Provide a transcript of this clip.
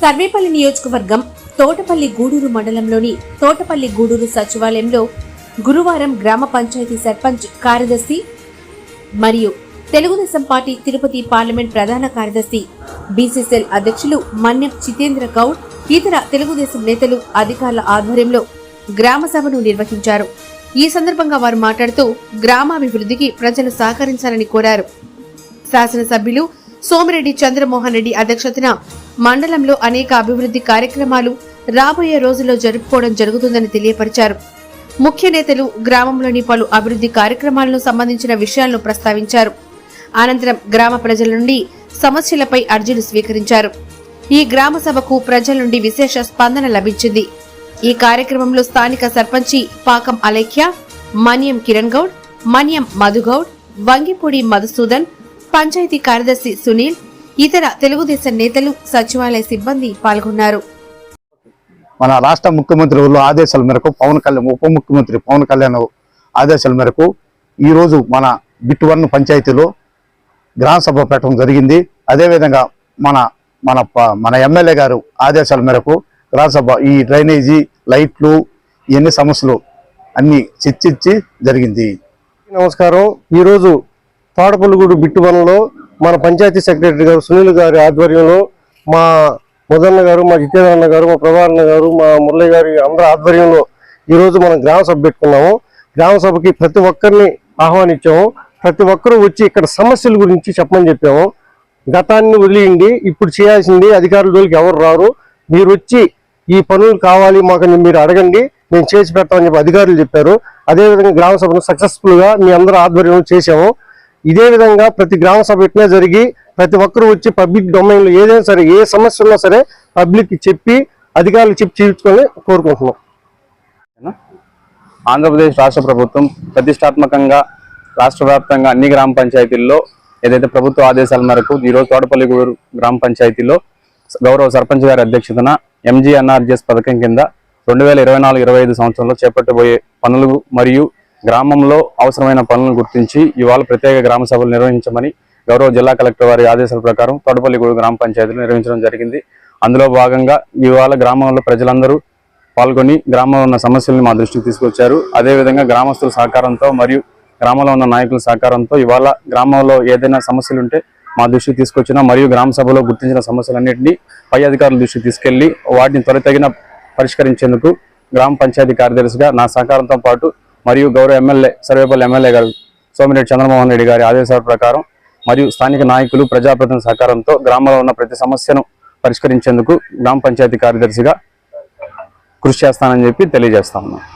సర్వేపల్లి నియోజకవర్గం తోటపల్లి గూడూరు మండలంలోని తోటపల్లి గూడూరు సచివాలయంలో గురువారం గ్రామ పంచాయతీ సర్పంచ్ కార్యదర్శి మరియు తెలుగుదేశం పార్టీ తిరుపతి పార్లమెంట్ ప్రధాన కార్యదర్శి బీసీసీఎల్ అధ్యక్షులు మన్యం జితేంద్ర గౌడ్ ఇతర తెలుగుదేశం నేతలు అధికారుల ఆధ్వర్యంలో గ్రామ సభను నిర్వహించారు. ఈ సందర్భంగా వారు మాట్లాడుతూ గ్రామాభివృద్ధికి ప్రజలు సహకరించాలని కోరారు. శాసనసభ్యులు సోమిరెడ్డి చంద్రమోహన్ రెడ్డి అధ్యక్షతన మండలంలో అనేక అభివృద్ధి కార్యక్రమాలు రాబోయే రోజుల్లో జరుపుకోవడం జరుగుతుందని తెలియపరిచారు. ముఖ్య నేతలు గ్రామంలోని పలు అభివృద్ధి కార్యక్రమాలను సంబంధించిన విషయాలను ప్రస్తావించారు. అనంతరం గ్రామ ప్రజల నుండి సమస్యలపై అర్జీలు స్వీకరించారు. ఈ గ్రామ సభకు ప్రజల నుండి విశేష స్పందన లభించింది. ఈ కార్యక్రమంలో స్థానిక సర్పంచి పాకం అలేఖ్య మన్యం కిరణ్ గౌడ్ మన్యం మధుగౌడ్ వంగిపూడి మధుసూదన్ పంచాయతీ కార్యదర్శి సునీల్ ఇతర తెలుగుదేశం నేతలు సచివాలయ సిబ్బంది పాల్గొన్నారు. మన రాష్ట్ర ముఖ్యమంత్రి వాళ్ళ ఆదేశాల మేరకు పవన్ కళ్యాణ్ ఉప ముఖ్యమంత్రి పవన్ కళ్యాణ్ ఆదేశాల మేరకు ఈరోజు మన బిట్టువన్ పంచాయతీలో గ్రామ సభ పెట్టడం జరిగింది. అదేవిధంగా మన మన ప- మన ఎమ్మెల్యే గారు ఆదేశాల మేరకు గ్రామ సభ ఈ డ్రైనేజీ లైట్లు ఇవన్నీ సమస్యలు అన్ని చర్చించి జరిగింది. నమస్కారం. ఈరోజు తోటపల్లిగూడు బిట్టువనంలో మన పంచాయతీ సెక్రటరీ గారు సునీల్ గారి ఆధ్వర్యంలో మా ముదన్న గారు మా జితేంద్రన్న గారు మా ప్రభారణ గారు మా మురళి గారి అందరి ఆధ్వర్యంలో ఈరోజు మనం గ్రామ సభ పెట్టుకున్నాము. గ్రామ సభకి ప్రతి ఒక్కరిని ఆహ్వానించాము. ప్రతి ఒక్కరూ వచ్చి ఇక్కడ సమస్యల గురించి చెప్పమని చెప్పాము. గతాన్ని వదిలేయండి ఇప్పుడు చేయాల్సింది అధికారుల జోలికి ఎవరు రారు. మీరు వచ్చి ఈ పనులు కావాలి మాకు మీరు అడగండి మేము చేసి పెడతామని చెప్పి అధికారులు చెప్పారు. అదేవిధంగా గ్రామ సభను సక్సెస్ఫుల్గా మీ అందరూ ఆధ్వర్యంలో చేసాము ఇదే విధంగా ప్రతి గ్రామ సభ ఇట్లే జరిగి ప్రతి ఒక్కరు వచ్చి పబ్లిక్ డొమైన్లో ఏదైనా సరే ఏ సమస్య ఉన్నా సరే పబ్లిక్కి చెప్పి అధికారులు చెప్పి చేయించుకొని కోరుకుంటున్నాం. ఆంధ్రప్రదేశ్ రాష్ట్ర ప్రభుత్వం ప్రతిష్టాత్మకంగా రాష్ట్ర వ్యాప్తంగా అన్ని గ్రామ పంచాయతీల్లో ఏదైతే ప్రభుత్వ ఆదేశాల మేరకు ఈరోజు తోటపల్లి గ్రామ పంచాయతీలో గౌరవ సర్పంచ్ గారి అధ్యక్షతన ఎంజీఎన్ఆర్జీఎస్ పథకం కింద రెండు వేల ఇరవై నాలుగు ఇరవై ఐదు సంవత్సరంలో చేపట్టబోయే పనులు మరియు గ్రామంలో అవసరమైన పనులను గుర్తించి ఇవాళ ప్రత్యేక గ్రామ సభలు నిర్వహించమని గౌరవ జిల్లా కలెక్టర్ వారి ఆదేశాల ప్రకారం తోటపల్లి గ్రామ పంచాయతీలు నిర్వహించడం జరిగింది. అందులో భాగంగా ఇవాళ గ్రామంలో ప్రజలందరూ పాల్గొని గ్రామంలో ఉన్న సమస్యలను మా దృష్టికి తీసుకొచ్చారు. అదేవిధంగా గ్రామస్తుల సహకారంతో మరియు గ్రామంలో ఉన్న నాయకుల సహకారంతో ఇవాళ గ్రామంలో ఏదైనా సమస్యలు ఉంటే మా దృష్టికి తీసుకొచ్చిన మరియు గ్రామ సభలో గుర్తించిన సమస్యలన్నింటినీ పై అధికారుల దృష్టికి తీసుకెళ్ళి వాటిని త్వరితగిన పరిష్కరించేందుకు గ్రామ పంచాయతీ కార్యదర్శిగా నా సహకారంతో పాటు మరియు గౌరవ ఎమ్మెల్యే సర్వేపల్లి ఎమ్మెల్యే గారు సోమిరెడ్డి చంద్రమోహన్ రెడ్డి గారి ఆదేశాల ప్రకారం మరియు స్థానిక నాయకులు ప్రజాప్రతినిధుల సహకారంతో గ్రామంలో ఉన్న ప్రతి సమస్యను పరిష్కరించేందుకు గ్రామ పంచాయతీ కార్యదర్శిగా కృషి చేస్తానని చెప్పి తెలియజేస్తా ఉన్నాను